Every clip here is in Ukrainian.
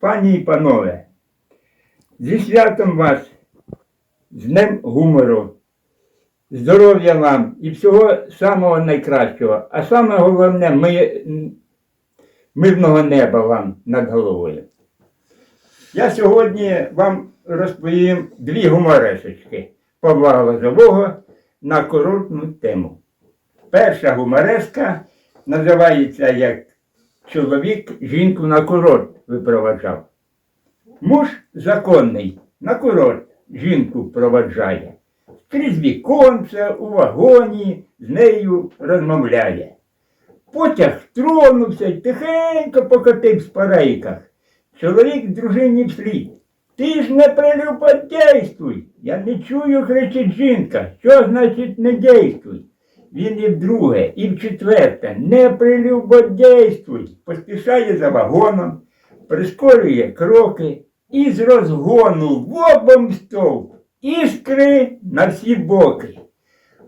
Пані і панове, зі святом вас, з Днем гумору, здоров'я вам і всього самого найкращого. А саме головне, ми, мирного неба вам над головою. Я сьогодні вам розповім дві гуморешечки Павла Глазового на курортну тему. Перша гумореска називається як чоловік жінку на курорт випроваджав. Муж законний на курорт жінку проваджає. Крізь віконце у вагоні з нею розмовляє. Потяг тронувся й тихенько покотив по рейках. Чоловік дружині вслід. Ти ж не прелюбодействуй. Я не чую, кричить жінка. Що значить не действуй? Він і вдруге, і в четверте, не прелюбодействуй, поспішає за вагоном, прискорює кроки і з розгону в обом стовп, іскри на всі боки.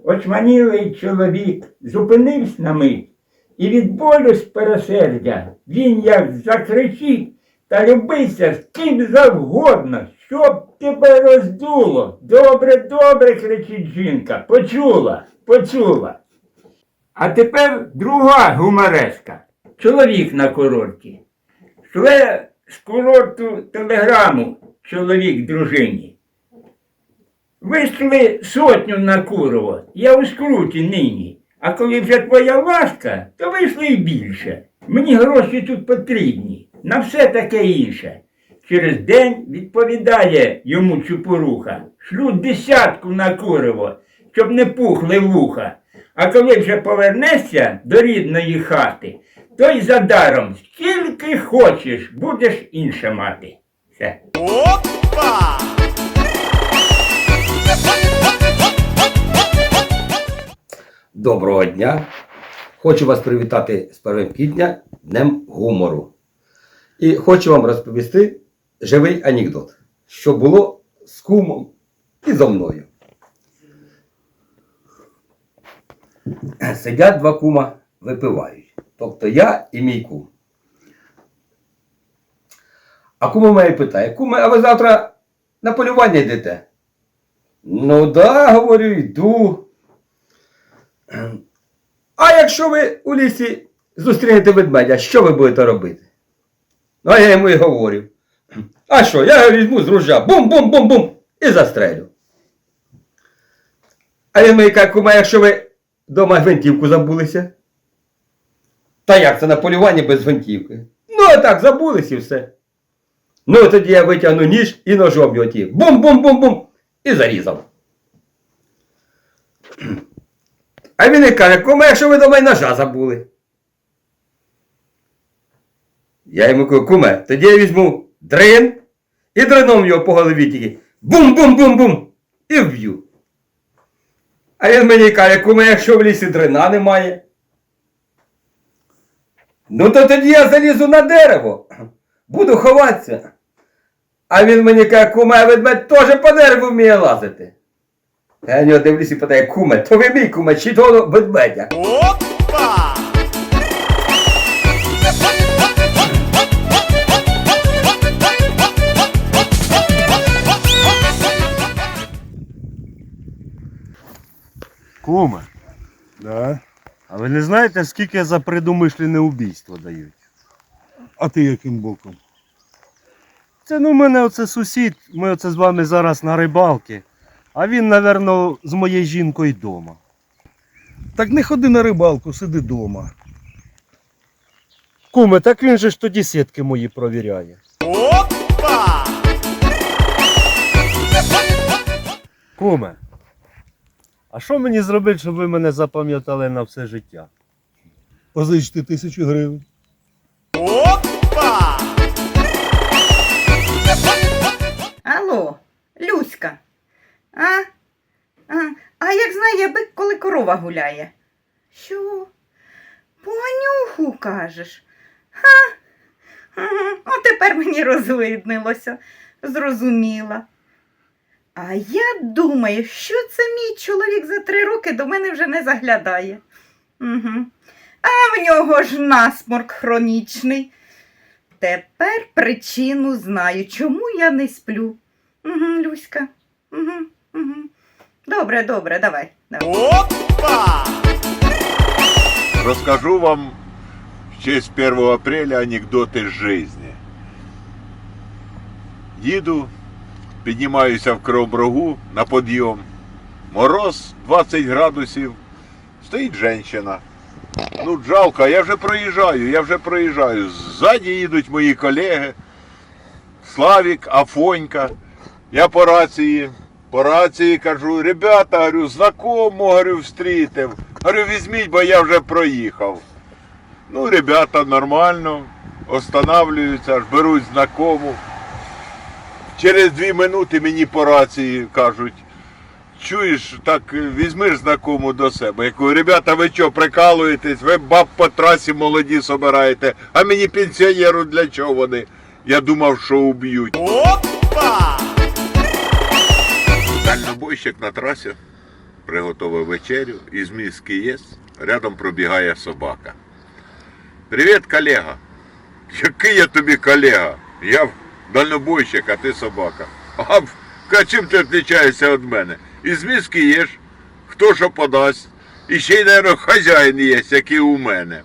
Очманілий чоловік зупинився на мить, і від болю з пересердя він як закричить та любися з ким завгодно, щоб тебе роздуло. Добре, добре, кричить жінка. Почула, почула. А тепер друга гумореска. Чоловік на курорті. Шле з курорту телеграму чоловік дружині. Вийшли сотню на Курово, я у скруті нині. А коли вже твоя ласка, то вийшли й більше. Мені гроші тут потрібні, на все таке інше. Через день відповідає йому чупоруха. Шлю десятку на Курово, щоб не пухли вуха. А коли вже повернешся до рідної хати, то й за даром скільки хочеш, будеш інше мати. Все. Опа! Доброго дня! Хочу вас привітати з 1 квітня Днем гумору. І хочу вам розповісти живий анекдот, що було з кумом і зо мною. Сидять два кума, випивають. Тобто я і мій кум. А кума мене питає, куме, а ви завтра на полювання йдете? Ну да, говорю, йду. А якщо ви у лісі зустрінете ведмедя, що ви будете робити? Ну, а я йому і говорю. А що, я візьму з ружа, бум-бум-бум-бум і застрелю. А він мені каже, кума, якщо ви вдома гвинтівку забулися. Та як це на полюванні без гвинтівки? Ну, а так, забулись і все. Ну, тоді я витягну ніж і ножом його ті. Бум-бум-бум-бум. І зарізав. А він і каже, куме, якщо ви до мене ножа забули. Я йому кажу, куме, тоді я візьму дрин і дрином його по голові тільки. Бум-бум-бум-бум. І вб'ю. А він мені каже, куме, якщо в лісі дрина немає. Ну то тоді я залізу на дерево. Буду ховатися. А він мені каже, куме, ведмедь теж по дереву вміє лазити. Я на нього дивлюсь і питаю, куме, то ви мій куме, чи то ведмедя? Куме, Да. а ви не знаєте, скільки за предумишлене убійство дають? А ти яким боком? Це ну, у мене оце сусід, ми оце з вами зараз на рибалці, а він, напевно, з моєю жінкою вдома. Так не ходи на рибалку, сиди вдома. Куме, так він же ж тоді сітки мої провіряє. Опа! Куме, а що мені зробити, щоб ви мене запам'ятали на все життя? Позичте тисячу гривень. Опа! Алло, Люська. А? А, а як знає бик, коли корова гуляє? Що? Понюху кажеш. Ха? О, тепер мені розвиднилося, зрозуміла. А я думаю, що це мій чоловік за три роки до мене вже не заглядає. Угу. А в нього ж насморк хронічний. Тепер причину знаю, чому я не сплю. Угу, Люська. Угу, угу. Добре, добре, давай. давай. Опа! Расскажу вам в честь 1 апреля анекдоти з жизни. Їду, піднімаюся в Кривому на підйом. Мороз 20 градусів. Стоїть жінка. Ну, жалко, я вже проїжджаю, я вже проїжджаю. Ззаді їдуть мої колеги. Славік, Афонька. Я по рації. По рації кажу, ребята, говорю, знакомо, говорю, встрітив. Говорю, візьміть, бо я вже проїхав. Ну, ребята, нормально, останавливаються, аж беруть знакому. Через дві минути мені по рації кажуть, чуєш, так візьми знакому до себе. Я кажу, ребята, ви що, прикалуєтесь? Ви баб по трасі молоді собираєте, а мені пенсіонеру для чого вони? Я думав, що уб'ють. Опа! Дальнобойщик на трасі приготовив вечерю, із міски є, рядом пробігає собака. Привіт, колега. Який я тобі колега? Я дальнобойщик, а ти собака. А чим ти відрізняєшся від мене? Із міски єш, хто що подасть. І ще й, мабуть, хазяїн є, який у мене.